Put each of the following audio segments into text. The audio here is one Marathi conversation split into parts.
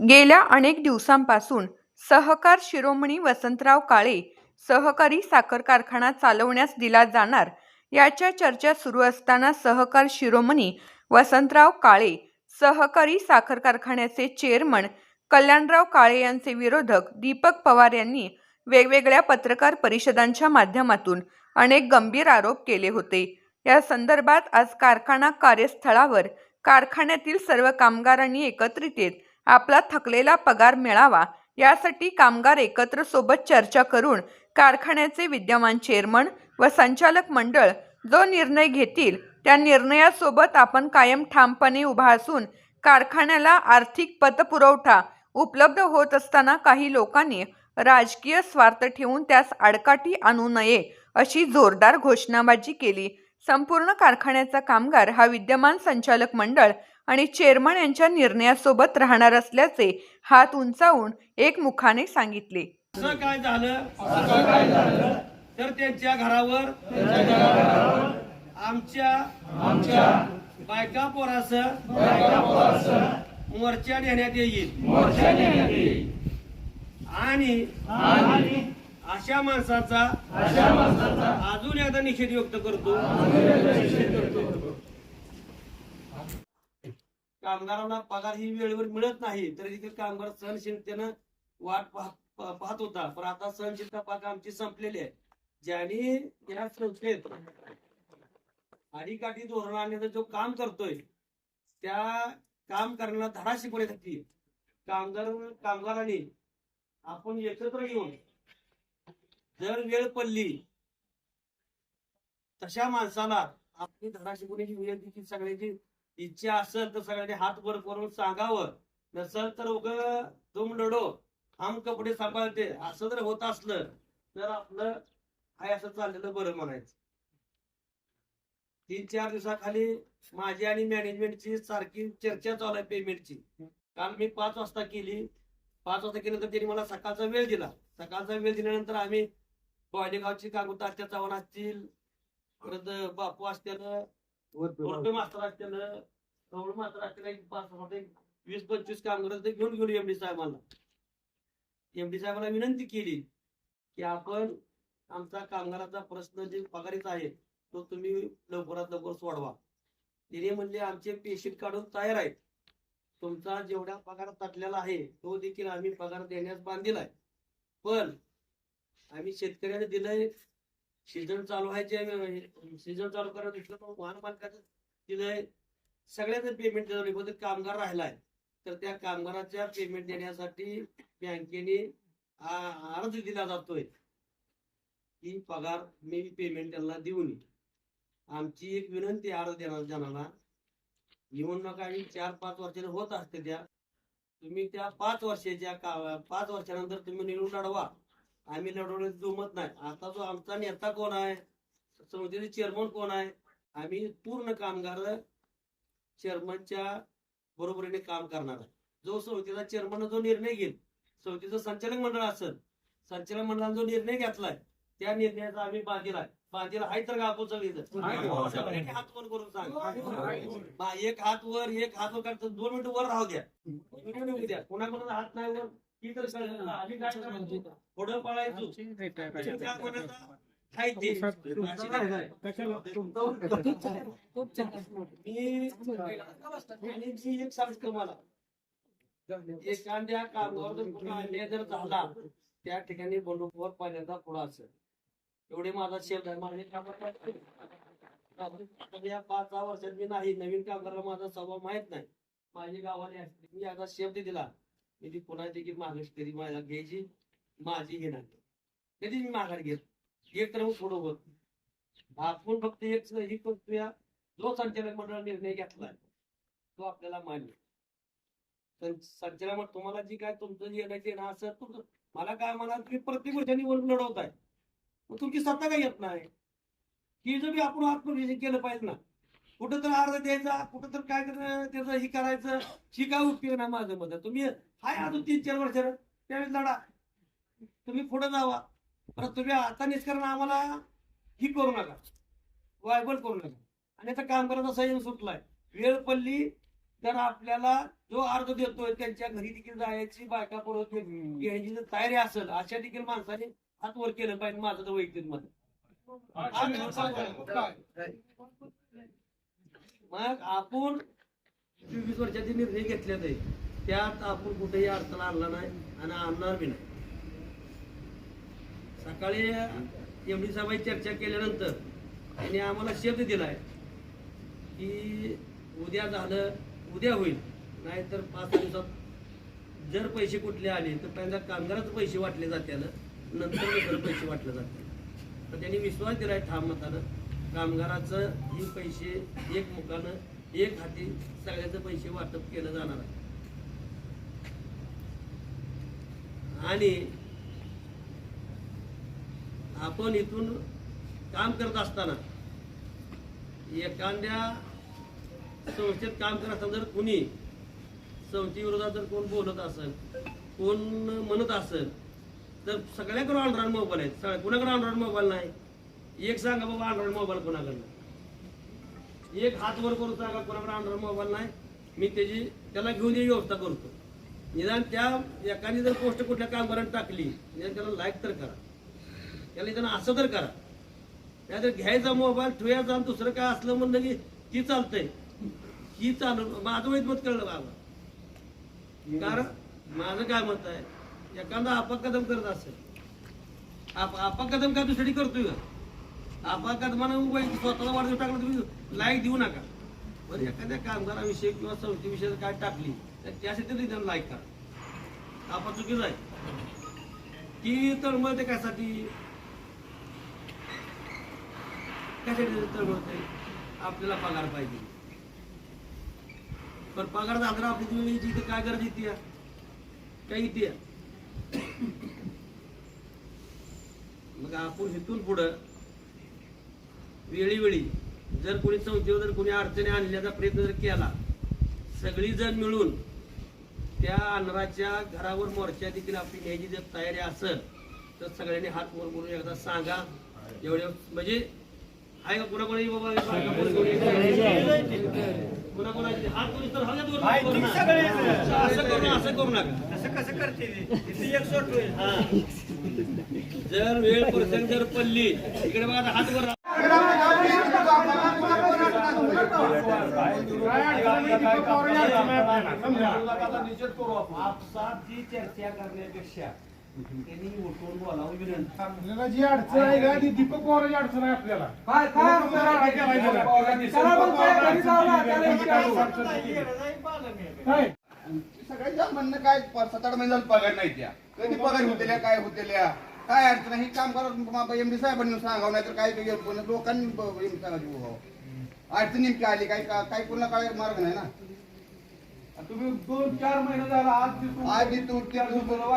गेल्या अनेक दिवसांपासून सहकार शिरोमणी वसंतराव काळे सहकारी साखर कारखाना चालवण्यास दिला जाणार याच्या चर्चा सुरू असताना सहकार शिरोमणी वसंतराव काळे सहकारी साखर कारखान्याचे चेअरमन कल्याणराव काळे यांचे विरोधक दीपक पवार यांनी वेगवेगळ्या पत्रकार परिषदांच्या माध्यमातून अनेक गंभीर आरोप केले होते. या संदर्भात आज कारखाना कार्यस्थळावर कारखान्यातील सर्व कामगारांनी एकत्रित येत आपला थकलेला पगार मिळावा यासाठी कामगार एकत्र सोबत चर्चा करून कारखान्याचे विद्यमान चेअरमन व संचालक मंडळ जो निर्णय घेतील त्या निर्णयासोबत आपण कायम ठामपणे उभा असून कारखान्याला आर्थिक पतपुरवठा उपलब्ध होत असताना काही लोकांनी राजकीय स्वार्थ ठेवून त्यास आडकाठी आणू नये अशी जोरदार घोषणाबाजी केली. संपूर्ण कारखान्याचा कामगार हा विद्यमान संचालक मंडळ आणि चेअरमन यांच्या निर्णयासोबत राहणार असल्याचे हात उंचावून एक मुखाने सांगितले. असं काय झालं? तर त्यांच्या घरावर आमच्या आमच्या बायका पोरास मोर्चा देण्यात येईल. आणि अशा माणसाचा अजून एकदा निषेध व्यक्त करतो. कामगारांना पगार ही वेळेवर मिळत नाही तरी देखील कामगार सहनशीलतेनं वाट पाहत पाहत होता. पण आता सहनशीलता पाक आमची संपलेली आहे. ज्यांनी या संस्थेत आडीकाठी धोरण जो काम करतोय त्या काम करण्याला धडा शिकवण्यासाठी कामगार कामगारांनी आपण एकत्र येऊन जर वेळ पडली तशा माणसाला आपली धडा शिकवण्याची विनंती सगळ्याची इच्छा असेल तर सगळ्यांनी हात वर करून सांगावं. नसेल तर उग तुम लढो हम कपडे सांभाळते. असं जर होत असलं तर आपलं हाय असं चाललेलं बरं म्हणायचं. तीन चार दिवसाखाली माझी आणि मॅनेजमेंटची सारखी चर्चा चालू आहे पेमेंटची. काल मी पाच वाजता केली. पाच वाजता केल्यानंतर त्यांनी मला सकाळचा वेळ दिला. सकाळचा वेळ दिल्यानंतर आम्ही गावची कागुता आत्या चव्हाण असतील परत बापू असतील मास्तर पाच वीस पंचवीस कामगार ते घेऊन गेलो एमडी साहेबांना. एमडी साहेबांना विनंती केली की आपण आमचा कामगाराचा प्रश्न जे पगारीचा आहे तो तुम्ही लवकरात लवकर सोडवा. तिने म्हणले आमचे पेशीट काढून तयार आहेत. तुमचा जेवढा पगार तटलेला आहे तो देखील आम्ही पगार देण्यास बांधील आहे. पण आम्ही शेतकऱ्याने दिलंय सीझन चालू व्हायचे सीझन चालू करायला दिसलं वाहन मालकाचं दिलंय सगळ्याचं पेमेंट दिलं फक्त कामगार राहिलाय. तर त्या कामगाराच्या पेमेंट देण्यासाठी बँकेने अर्ज दिला जातोय. की पगार मी पेमेंट त्यांना देऊन आमची एक विनंती अर्ज देणार जणांना. निवडणुका आणि चार पाच वर्षाने होत असते त्या. तुम्ही त्या पाच वर्षाच्या का पाच वर्षानंतर तुम्ही निवडून अडवा आम्ही लढवण्याचं दुमत नाही. आता जो आमचा नेता कोण आहे? समितीचे चेअरमन कोण आहे? आम्ही पूर्ण कामगार चेअरमनच्या बरोबरीने काम करणार आहे. जो समितीचा चेअरमन जो निर्णय घेईल समितीचं संचालक मंडळ असेल संचालक मंडळाने जो निर्णय घेतलाय त्या निर्णयाचा आम्ही बांधील आहे. बांधील आहे तर का आपण हात वर करून सांग? एक हात वर एक हात वर दोन मिनिटं वर राहू द्या. कोणाकोणाचा हात नाही वर? तर कळलं ना. आम्ही काय करायचो पुढं पळायचो. त्या कोणाचा खायचे. अशी नाही. मी आणि मी एक सांगतो तुम्हाला एखाद्या कामावर जर झाला त्या ठिकाणी बंडूकवर पहिल्यांदा पुढा असेल. एवढे माझा शेत आहे. माझे आता या पाच सहा वर्षात मी नाही. नवीन कामगाराला माझा स्वभाव माहीत नाही. माझी गावाने मी आता शब्द दिला. मी ती कोणाची की मागच तरी माझ्या घ्यायची? माझी घेणार कधी मी माघार घेत एक तर थोडं होत आपण फक्त एक ही प्रक्रिया जो संचालक मंडळ निर्णय घेतला तो आपल्याला मान्य तर संचालक मंडळ तुम्हाला जी काय तुमचं जे येण्याची ना असं तुमचं मला काय म्हणा तुम्ही प्रत्येक गोष्टी लढवत लढवताय. मग तुमची सत्ता काय येत नाही? ही जर आपण आत्मविजय केलं पाहिजे ना कुठं तर अर्ज द्यायचा कुठं तर काय त्याचं हे करायचं. ही काय उपयोग नाही माझं मत. तुम्ही हाय अजून तीन चार वर्ष. त्यावेळेस लढा. तुम्ही पुढे जावा. परत तुम्ही आता निष्करण आम्हाला ही करू नका. वायबल करू नका. आणि आता काम करायचा संयम सुटलाय. वेळ पडली तर आपल्याला जो अर्ज देतोय त्यांच्या घरी देखील जायची बायका पुरवते यांची जर तयारी असेल अशा देखील माणसाने हात वर केलं पाहिजे माझं तर वैयक्तिक मत. मग आपण चोवीस वर्षाचे निर्णय घेतले ते त्यात आपण कुठेही अडथळा आणला नाही आणि आणणार बी नाही. सकाळी एमडी साहेबांची चर्चा केल्यानंतर त्यांनी आम्हाला शब्द दिलाय की उद्या झालं उद्या होईल. नाहीतर पाच दिवसात जर पैसे कुठले आले तर पहिल्यांदा कामगारच पैसे वाटले जात्याल नंतर दुसरं पैसे वाटले जाते तर त्यांनी विश्वास दिलाय ठाम मतानं. कामगाराचं हे पैसे एक मुखानं एक हाती सगळ्याचं पैसे वाटप केलं जाणार आहे. आणि आपण इथून काम करत असताना एखाद्या संस्थेत काम करत असताना जर कुणी संस्थेविरोधात जर कोण बोलत असेल कोण म्हणत असेल तर सगळ्याकडे अँड्रॉइड मोबाईल आहेत. सगळ्या कुणाकडे अँड्रॉइड मोबाईल नाही? एक सांगा बाबा अँड्रॉइड मोबाईल कोणाकडनं? एक हात वर करून सांगा कोणाकडे अँड्रॉइड मोबाईल नाही? मी त्याची त्याला घेऊन ये व्यवस्था करतो. निदान त्या एकाने जर गोष्ट कुठल्या कामगारांनी टाकली निदान त्याला लाईक तर करा. त्याला निदान असं तर करा. नाहीतर घ्यायचा मोबाईल ठेवायचा आणि दुसरं काय असलं म्हणलं की ती चालतंय? ही चालू? माझं वैध मत कळलं बाबा. कारण माझं काय मत आहे? एखादा अपकदम करत असेल. आप अपकदम काय दुसरी करतोय का? अपकदमानं वै- स्वतःला वाढदिवस टाकला तुम्ही लाईक देऊ नका. पण एखाद्या कामगाराविषयी किंवा संस्थेविषयी काय टाकली तर त्यासाठी तरी त्यांना लाईक करा. आपण चुकीचं आहे. की तळमळते कशासाठी? कशासाठी तळमळते आपल्याला पगार पाहिजे. पण पगार दादरा आपली तुम्ही इथे काय गरज येते काय येते मग आपण इथून पुढं वेळीवेळी जर कोणी संस्थेवर जर कोणी अडचणी आणण्याचा प्रयत्न जर केला सगळी जण मिळून त्या अनराच्या घरावर मोर्चा देखील आपली न्यायची जर तयारी असेल तर सगळ्यांनी हात वर करून एकदा सांगा. एवढे म्हणजे आहे का कुणाकोणी बाबा? कुणाकोणाचे? हात तर. असं करू असं करू नका असं कसं करते. जर वेळ प्रसंग जर पडली इकडे बघा हात वर आपसात जी चर्चा करण्यापेक्षा त्यांनी उठून बोलावं विनंती. आपल्याला जी अडचण आहे का ती दीपक पवारांची अडचण आहे आपल्याला. काय घरी त्याला विचारू. सगळ्यांच्या म्हणणं काय प- सात आठ महिने झाले पगार नाही त्या. कधी पगार होतेल्या काय होतेल्या काय अडचण आहे? ही काम करा एमडी साहेबांनी सांगावं नाही तर काय लोकांनी एमडी साहेबांची उभाव अडचण नेमकी आली काय काय कोणाला काय मार्ग नाही ना. तुम्ही दोन चार महिने झाला आज तिथून- आज तू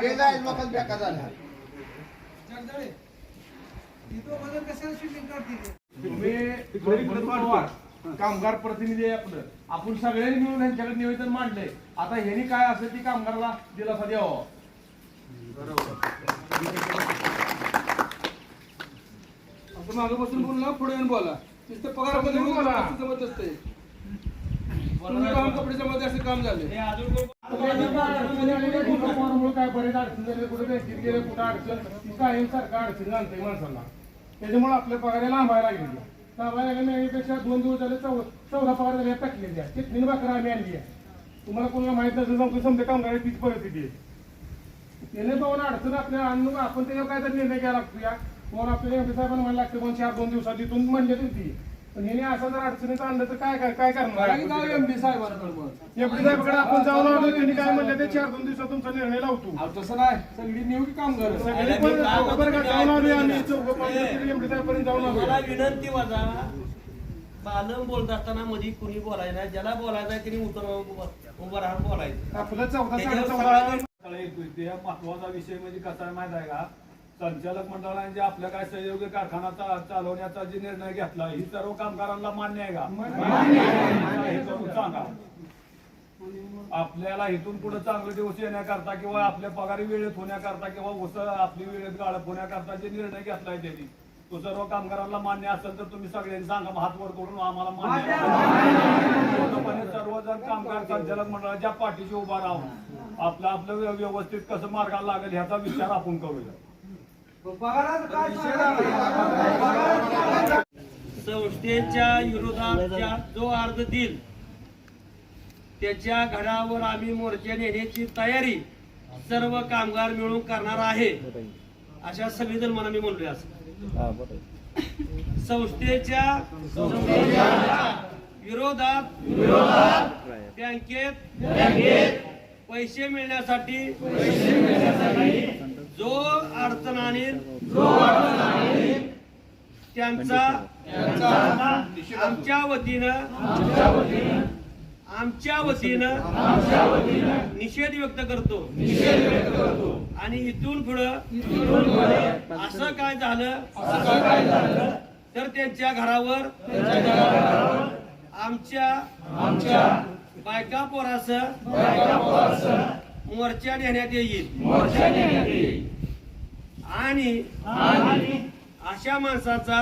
गेला आहे. लोकांना बेकार झाला. तुम्ही बरोबर पवार, कामगार प्रतिनिधी आहे आपलं. आपण सगळ्यांनी मिळून यांच्याकडे निवेदन मांडलंय आता ह्यांनी काय असेल ती कामगाराला दिलासा द्यावा. असं मागं बसून बोलू ना पुढे येऊन बोला. नुसतं पगार बदल बोला. जमत असते तुम्ही काम कपडे जमत असं काम झाले. काय बरेच अडचण झाले कुठे बँकेत गेले कुठं अडचण काही सारखं अडचण आणते माणसाला त्याच्यामुळे आपल्या पगार लांबायला लागली लांबायला लागल्यापेक्षा दोन दिवस झाले चौ चौदा पगार झाले टाकलेल्या चटणी भाकर आम्ही आणली आहे. तुम्हाला कोणाला माहीत नसेल समजा समजा कामगार तीच परिस्थिती आहे. त्याने पाहून अडचण आपल्या आणून आपण त्याच्यावर काहीतरी निर्णय घ्यायला लागतो या. कोण आपल्याला एवढे साहेबांना म्हणायला लागतं पण चार दोन दिवसात इथून म्हणले होती पण असं जर अडचणीचं आणलं तर काय काय काय करणार एमडी साहेबांकडे मग एवढे साहेबाकडे आपण जाऊन आलो त्यांनी काय म्हणलं ते चार दोन दिवसात तुमचा निर्णय लावतो. अहो, तसं नाही. सगळी निवडी काम कर. सगळे पण बरं का जाऊन आलो आम्ही. चौघं पाच एमडी साहेबांपर्यंत जाऊन मला आलो विनंती माझा बालम बोलत असताना मध्ये कुणी बोलायचं नाही. ज्याला बोलायचं आहे त्यांनी उतर उभं राहून बोलायचं. आपलं चौदा साडे त्याच्यावर चौदा सगळं महत्त्वाचा विषय म्हणजे कसा आहे माहीत आहे का? संचालक मंडळाने जे आपल्या काय सहयोगी कारखाना चालवण्याचा जे निर्णय घेतला ही सर्व कामगारांना मान्य आहे का? सांगा. आपल्याला इथून पुढे चांगले दिवस येण्याकरता किंवा आपल्या पगारी वेळेत होण्याकरता किंवा उस आपली वेळेत गाळप होण्याकरता जे निर्णय घेतलाय त्यांनी तो सर्व कामगारांना मान्य असेल तर तुम्ही सगळ्यांनी सांगा हात वर करून आम्हाला मान्य सर्वजण कामगार संचालक मंडळाच्या पाठीशी उभा राहून आपलं आपलं व्य- व्यवस्थित कसं मार्गाला लागेल ह्याचा विचार आपण करूया. संस्थेच्या विरोधात जो अर्ज देईल त्याच्या घडावर आम्ही मोर्चा नेण्याची तयारी सर्व कामगार मिळून करणार आहे अशा संविधान म्हणून मी म्हणलोय असं संस्थेच्या विरोधात बँकेत पैसे मिळण्यासाठी आणील त्यांचा आमच्या वतीनं आमच्या वतीनं निषेध व्यक्त करतो. आणि इथून पुढं असं काय झालं? तर त्यांच्या घरावर आमच्या आमच्या बायका पोरासह मोर्चा नेण्यात येईल. आणि अशा माणसाचा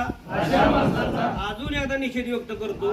अजून एकदा निषेध व्यक्त करतो.